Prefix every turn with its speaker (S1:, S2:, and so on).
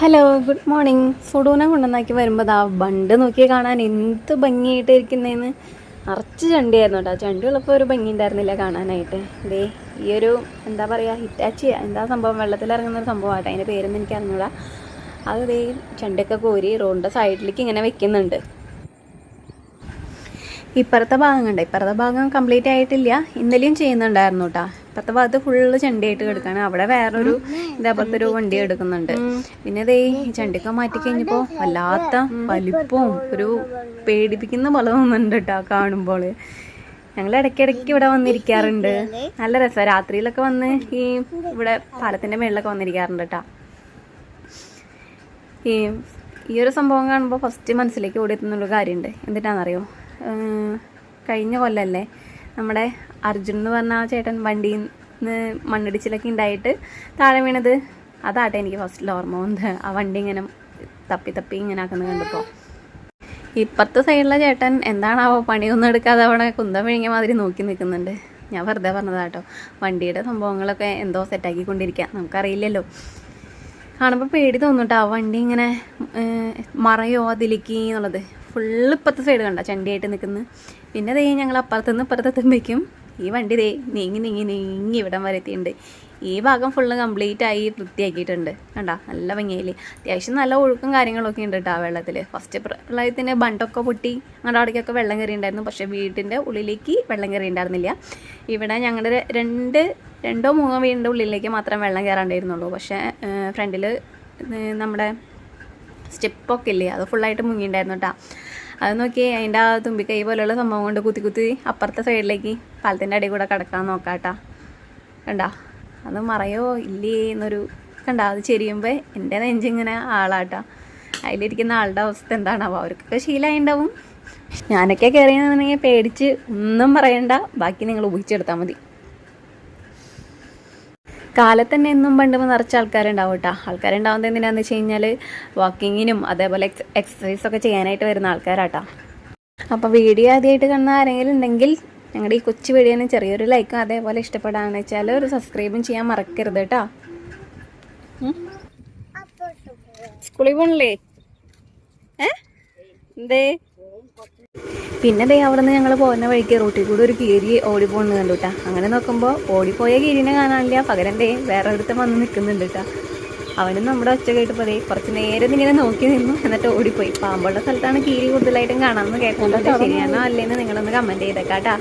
S1: Hello good morning സുഡൂനെ കൊണ്ടുവന്നാക്കി വരുമ്പോൾ ആ ബണ്ട് നോക്കി കാണാൻ എന്ത് ഭംഗിയായിട്ട് ഇരിക്കുന്നതെന്ന് നിറച്ച് ചണ്ടിയായിരുന്നു കേട്ടോ ചണ്ടിയുള്ളപ്പോൾ ഒരു ഭംഗി ഉണ്ടായിരുന്നില്ല കാണാനായിട്ട്. ഇതേ ഈ ഒരു എന്താ പറയുക ഹിറ്റാച്ചി എന്താ സംഭവം? വെള്ളത്തിലിറങ്ങുന്ന ഒരു സംഭവം ആട്ടെ. അതിന്റെ പേരൊന്നും എനിക്ക് അറിഞ്ഞൂടാ. അത് ഇതേ ചണ്ടിയൊക്കെ കോരി റോഡിന്റെ സൈഡിലേക്ക് ഇങ്ങനെ വെക്കുന്നുണ്ട്. ഇപ്പുറത്തെ ഭാഗം കണ്ട? ഇപ്പുറത്തെ ഭാഗം കംപ്ലീറ്റ് ആയിട്ടില്ല. ഇന്നലെയും ചെയ്യുന്നുണ്ടായിരുന്നു കേട്ടോ ഇപ്പുറത്തെ ഭാഗത്ത് ഫുള്ള് ചെണ്ടിയായിട്ട് കിടക്കാണ്. അവിടെ വേറൊരു ഇതേപോലത്തെ ഒരു വണ്ടി എടുക്കുന്നുണ്ട്. പിന്നെ ദേ ഈ ചണ്ടിയൊക്കെ മാറ്റി കഴിഞ്ഞപ്പോൾ വല്ലാത്ത വലിപ്പവും ഒരു പേടിപ്പിക്കുന്ന പോലെ തോന്നുന്നുണ്ട് കേട്ടോ കാണുമ്പോൾ ഞങ്ങൾ ഇടയ്ക്കിടയ്ക്ക് ഇവിടെ വന്നിരിക്കാറുണ്ട്. നല്ല രസമാണ് രാത്രിയിലൊക്കെ വന്ന് ഈ ഇവിടെ പാലത്തിന്റെ മേളിലൊക്കെ വന്നിരിക്കാറുണ്ട് കേട്ടോ ഈ ഈ ഒരു സംഭവം കാണുമ്പോൾ ഫസ്റ്റ് മനസ്സിലേക്ക് ഓടിയെത്തുന്നൊരു കാര്യമുണ്ട് എന്തിട്ടാണെന്നറിയോ കഴിഞ്ഞ കൊല്ലല്ലേ നമ്മുടെ അർജുൻ എന്ന് പറഞ്ഞ ചേട്ടൻ വണ്ടിയിൽ നിന്ന് മണ്ണിടിച്ചിലൊക്കെ ഉണ്ടായിട്ട് താഴെ വീണത് അതാട്ടെ എനിക്ക് ഫസ്റ്റിൽ ഓർമ്മ വന്നത്. ആ വണ്ടി ഇങ്ങനെ തപ്പി തപ്പി ഇങ്ങനെ ആക്കുന്നത് കണ്ടപ്പോൾ ഇപ്പുറത്തെ സൈഡിലെ ചേട്ടൻ എന്താണാവോ പണിയൊന്നും എടുക്കാതെ അവിടെ കുന്തം വിഴുങ്ങിയ മാതിരി നോക്കി നിൽക്കുന്നുണ്ട്. ഞാൻ വെറുതെ പറഞ്ഞതാട്ടോ വണ്ടിയുടെ സംഭവങ്ങളൊക്കെ എന്തോ സെറ്റാക്കിക്കൊണ്ടിരിക്കുക നമുക്കറിയില്ലല്ലോ. കാണുമ്പോൾ പേടി തോന്നുട്ടോ. ആ വണ്ടി ഇങ്ങനെ മറയോ അതിലേക്ക് എന്നുള്ളത്. ഫുള്ള് ഇപ്പുറത്തെ സൈഡ് കണ്ട? ചണ്ടിയായിട്ട് നിൽക്കുന്നു. പിന്നെ ദേ ഞങ്ങൾ അപ്പുറത്തുനിന്ന് ഇപ്പുറത്തെത്തുമ്പോഴേക്കും ഈ വണ്ടി ദേ നീങ്ങി നീങ്ങി നീങ്ങി ഇവിടം വരെ എത്തിയിട്ടുണ്ട്. ഈ ഭാഗം ഫുള്ള് കംപ്ലീറ്റ് ആയി വൃത്തിയാക്കിയിട്ടുണ്ട്. കണ്ടാ? നല്ല ഭംഗിയായില്ലേ? അത്യാവശ്യം നല്ല ഒഴുക്കും കാര്യങ്ങളൊക്കെ ഉണ്ട് കേട്ടോ ആ വെള്ളത്തിൽ ഫസ്റ്റ് പ്രളയത്തിന് ബണ്ടൊക്കെ പൊട്ടി ഞങ്ങളുടെ അവിടേക്കൊക്കെ വെള്ളം കയറിയിട്ടുണ്ടായിരുന്നു. പക്ഷേ വീട്ടിന്റെ ഉള്ളിലേക്ക് വെള്ളം കയറിയിട്ടുണ്ടായിരുന്നില്ല. ഇവിടെ ഞങ്ങളുടെ രണ്ട് രണ്ടോ മൂന്നോ വീടിന്റെ ഉള്ളിലേക്ക് മാത്രം വെള്ളം കയറാണ്ടായിരുന്നുള്ളൂ. പക്ഷേ ഫ്രണ്ടിൽ നമ്മുടെ സ്റ്റെപ്പൊക്കെ ഇല്ലേ? അത് ഫുള്ളായിട്ട് മുങ്ങിയിട്ടുണ്ടായിരുന്നു കേട്ടോ അത് നോക്കി അതിന്റെ ആ തുമ്പിക്കൈ പോലെയുള്ള സംഭവം കൊണ്ട് കുത്തി കുത്തി അപ്പുറത്തെ സൈഡിലേക്ക് പാലത്തിന്റെ അടി കൂടെ കിടക്കാൻ നോക്കാം കേട്ടോ കണ്ടാ? അത് മറയോ? ഇല്ലേ എന്നൊരു കണ്ടാ. അത് ചെരിയുമ്പോൾ എന്റെ നെഞ്ചിങ്ങനെ ആളാട്ടാ അതിലിരിക്കുന്ന ആളുടെ അവസ്ഥ എന്താണാവോ? അവർക്കൊക്കെ ശീലമായിണ്ടാവും ഞാനൊക്കെ കയറിയെന്നുണ്ടെങ്കിൽ പേടിച്ച് ഒന്നും പറയണ്ട. ബാക്കി നിങ്ങൾ ഊഹിച്ചെടുത്താൽ മതി. കാലത്ത് തന്നെ എന്നും പണ്ട് നിറച്ച ആൾക്കാരുണ്ടാവും കേട്ടോ. ആൾക്കാരുണ്ടാവുന്നത് എന്തിനാന്ന് വെച്ച് കഴിഞ്ഞാൽ വാക്കിങ്ങിനും അതേപോലെ എക്സ് എക്സസൈസ് ഒക്കെ ചെയ്യാനായിട്ട് വരുന്ന ആൾക്കാരാട്ടോ. അപ്പോൾ വീഡിയോ ആദ്യമായിട്ട് കാണുന്ന ആരെങ്കിലും ഉണ്ടെങ്കിൽ ഞങ്ങളുടെ ഈ കൊച്ചു വീഡിയോന് ചെറിയൊരു ലൈക്കും അതേപോലെ ഇഷ്ടപ്പെടാന്ന് വെച്ചാൽ ഒരു സബ്സ്ക്രൈബും ചെയ്യാൻ മറക്കരുത് കേട്ടോ. സ്കൂളിൽ പോണില്ലേ? ഏ? എന്തേ? പിന്നെ ദേ അവിടെ നിന്ന് ഞങ്ങൾ പോകുന്ന വഴിക്ക് റൂട്ടിൽ കൂടെ ഒരു കീരി ഓടിപ്പോണെന്ന് കണ്ടു കേട്ടാ അങ്ങനെ നോക്കുമ്പോൾ ഓടിപ്പോയ കീരിനെ കാണാനില്ല. പകരം ദേ വേറെ അടുത്ത് വന്ന് നിൽക്കുന്നുണ്ട് കേട്ടാ അവനും നമ്മുടെ ഒച്ച കേട്ടപ്പോൾ ദേ കുറച്ച് നേരം ഇങ്ങനെ നോക്കി നിന്നു. എന്നിട്ട് ഓടിപ്പോയി. പാമ്പുള്ള സ്ഥലത്താണ് കീരി കൂടുതലായിട്ടും കാണാമെന്ന് കേൾക്കുന്നത് ശരിയാണോ അല്ലേന്ന് നിങ്ങളൊന്ന് കമന്റ് ചെയ്തേക്കാട്ടാ